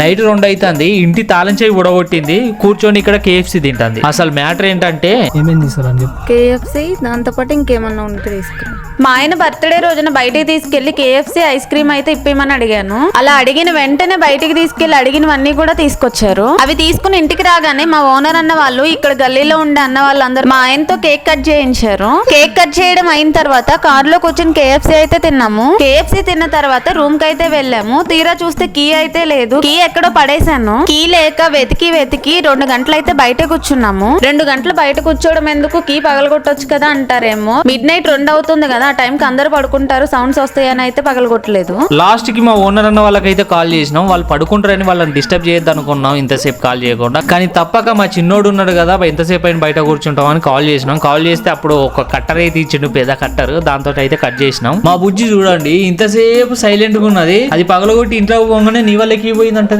Night రెండు అవుతుంది ఇంటి తాళం చేయి ఉడగొట్టింది కూర్చొని ఇక్కడ కేఎఫ్సి తింటుంది. అసలు మ్యాటర్ ఏంటంటే ఏమేమి తీసుకురా చెప్పు కేఎఫ్సి దాంతోపాటు ఇంకేమన్నా ఉంటే తీసుకురా. మా ఆయన బర్త్డే రోజున బయటికి తీసుకెళ్ళి కేఎఫ్సి ఐస్ క్రీమ్ అయితే ఇప్పమని అడిగాను. అలా అడిగిన వెంటనే బయటికి తీసుకెళ్ళి అడిగినవన్నీ కూడా తీసుకొచ్చారు. అవి తీసుకుని ఇంటికి రాగానే మా ఓనర్ అన్న వాళ్ళు ఇక్కడ గల్లీలో ఉండే అన్న వాళ్ళందరూ మా ఆయనతో కేక్ కట్ చేయించారు. కేక్ కట్ చేయడం అయిన తర్వాత కార్లో కూర్చొని కేఎఫ్సి అయితే తిన్నాము. కేఎఫ్సి తిన్న తర్వాత రూమ్కి అయితే వెళ్ళాము. తీరా చూస్తే కీ అయితే లేదు. కీ ఎక్కడో పడేశాను. కీ లేక వెతికి వెతికి రెండు గంటలైతే బయట కూర్చున్నాము. రెండు గంటలు బయట కూర్చోవడం ఎందుకు? కీ పగలగొట్టొచ్చు కదా అంటారేమో. మిడ్ నైట్ రెండు అవుతుంది కదా ఆ టైంకి అందరు పడుకుంటారు సౌండ్స్ వస్తాయని అయితే పగలగొట్టలేదు. లాస్ట్కి మా ఓనర్ అన్న వాళ్ళకైతే కాల్ చేసినాం. వాళ్ళు పడుకుంటారని వాళ్ళని డిస్టర్బ్ చేయొద్దు అనుకున్నాం ఇంతసేపు కాల్ చేయకుండా. కానీ తప్పక మా చిన్నోడు ఉన్నాడు కదా ఎంతసేపు అయిన బయట కూర్చుంటాం అని కాల్ చేసినాం. కాల్ చేస్తే అప్పుడు ఒక కట్టర్ అయితే ఇచ్చిండు పెద్ద కట్టర్. దాంతో అయితే కట్ చేసినాం. మా బుజ్జి చూడండి ఇంతసేపు సైలెంట్గా ఉన్నది. అది పగలగొట్టి ఇంట్లో పోగానే నీ వాళ్ళకి పోయిందంటే